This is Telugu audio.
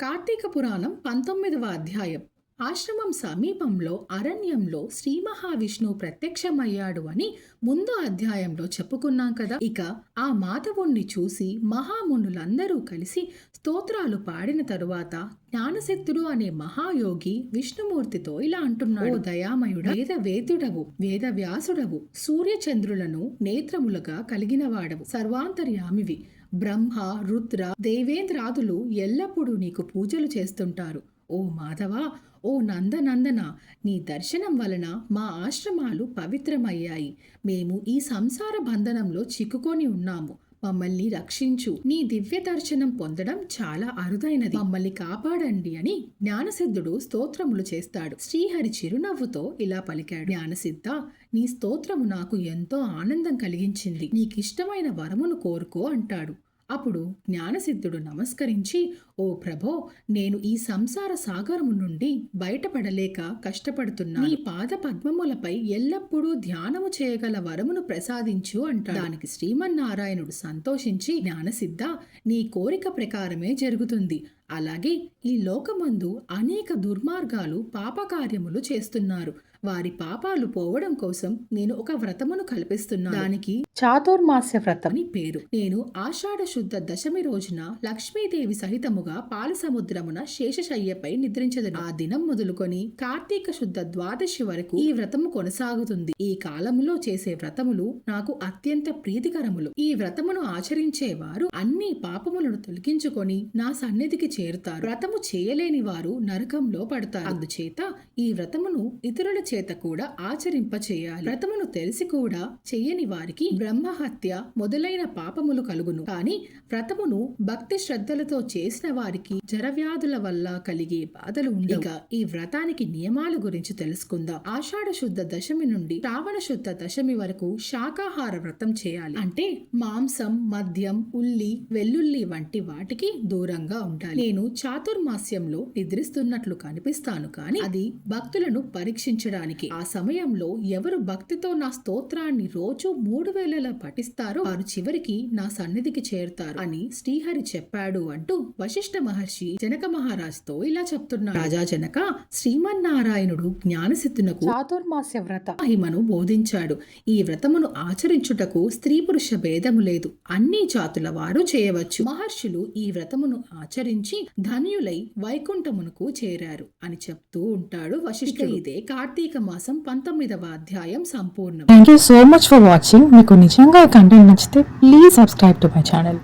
కార్తీక పురాణం పంతొమ్మిదవ అధ్యాయం. ఆశ్రమం సమీపంలో అరణ్యంలో శ్రీ మహావిష్ణువు ప్రత్యక్షమయ్యాడు అని ముందు అధ్యాయంలో చెప్పుకున్నాం కదా. ఇక ఆ మాధవుణ్ణి చూసి మహామునులందరూ కలిసి స్తోత్రాలు పాడిన తరువాత జ్ఞానశక్తుడు అనే మహాయోగి విష్ణుమూర్తితో ఇలా అంటున్నాడు. దయామయుడ వేద వేద్యుడవు వేద వ్యాసుడవు సూర్యచంద్రులను నేత్రములుగా కలిగినవాడవు. సర్వాంతర్యామివి బ్రహ్మ రుద్ర దేవేంద్రాదులు ఎల్లప్పుడూ నీకు పూజలు చేస్తుంటారు. ఓ మాధవ ఓ నందనందన నీ దర్శనం వలన మా ఆశ్రమాలు పవిత్రమయ్యాయి. మేము ఈ సంసార బంధనంలో చిక్కుకొని ఉన్నాము. మమ్మల్ని రక్షించు. నీ దివ్య దర్శనం పొందడం చాలా అరుదైనది. మమ్మల్ని కాపాడండి అని జ్ఞానసిద్ధుడు స్తోత్రములు చేస్తాడు. శ్రీహరి చిరునవ్వుతో ఇలా పలికాడు. జ్ఞానసిద్ధ నీ స్తోత్రము నాకు ఎంతో ఆనందం కలిగించింది. నీకిష్టమైన వరమును కోరుకో అంటాడు. అప్పుడు జ్ఞానసిద్ధుడు నమస్కరించి ఓ ప్రభో నేను ఈ సంసార సాగరము నుండి బయటపడలేక కష్టపడుతున్నా నీ పాద పద్మములపై ఎల్లప్పుడూ ధ్యానము చేయగల వరమును ప్రసాదించు అంటాడు. దానికి శ్రీమన్నారాయణుడు సంతోషించి జ్ఞానసిద్ధ నీ కోరిక ప్రకారమే జరుగుతుంది. అలాగే ఈ లోకమందు అనేక దుర్మార్గాలు పాపకార్యములు చేస్తున్నారు. వారి పాపాలు పోవడం కోసం నేను ఒక వ్రతమును కల్పిస్తున్నాను. దానికి చాతుర్మాస్య వ్రతం అని పేరు. నేను ఆషాఢ శుద్ధ దశమి రోజున లక్ష్మీదేవి సహితముగా పాల సముద్రమున శేషశయ్యపై నిద్రించదను. ఆ దినం మొదలుకొని కార్తీక శుద్ధ ద్వాదశి వరకు ఈ వ్రతము కొనసాగుతుంది. ఈ కాలములో చేసే వ్రతములు నాకు అత్యంత ప్రీతికరములు. ఈ వ్రతమును ఆచరించే వారు అన్ని పాపములను తొలగించుకొని నా సన్నిధికి చేరుతారు. వ్రతము చేయలేని వారు నరకంలో పడతారు. అందుచేత ఈ వ్రతమును ఇతరుల చేత కూడా ఆచరింప చేయాలి వ్రతమును తెలిసి కూడా చెయ్యని వారికి బ్రహ్మహత్య మొదలైన పాపములు కలుగును. కాని వ్రతమును భక్తి శ్రద్ధలతో చేసిన వారికి జరవ్యాధుల వల్ల కలిగే బాధలు ఉండగా ఈ వ్రతానికి నియమాల గురించి తెలుసుకుందాం. ఆషాఢ శుద్ధ దశమి నుండి శ్రావణ శుద్ధ దశమి వరకు శాకాహార వ్రతం చేయాలి. అంటే మాంసం మద్యం ఉల్లి వెల్లుల్లి వంటి వాటికి దూరంగా ఉండాలి. నేను చాతుర్మాస్యంలో నిద్రిస్తున్నట్లు కనిపిస్తాను కానీ అది భక్తులను పరీక్షించడానికి. ఆ సమయంలో ఎవరు భక్తితో నా స్తోత్రాన్ని రోజు మూడు వేలలా పఠిస్తారో వారు చివరికి నా సన్నిధికి చేరుతారు అని శ్రీహరి చెప్పాడు అంటూ వశిష్ఠ మహర్షి జనక మహారాజ్తో ఇలా చెప్తున్నాడు. రాజా జనక శ్రీమన్నారాయణుడు జ్ఞానసిద్ధునకు చాతుర్మాస్య వ్రత. మహిమను బోధించాడు. ఈ వ్రతమును ఆచరించుటకు స్త్రీ పురుష భేదము లేదు. అన్ని జాతుల వారు చేయవచ్చు. మహర్షులు ఈ వ్రతమును ఆచరించి ధన్యులై వైకుంఠమునకు చేరారు అని చెప్తూ ఉంటాడు వశిష్ఠుడు. ఇదే కార్తీక మాసం పంతొమ్మిదవ అధ్యాయం సంపూర్ణం. Thank you so much for watching మీకు నిజంగా కంటెంట్ నచ్చితే please subscribe to my channel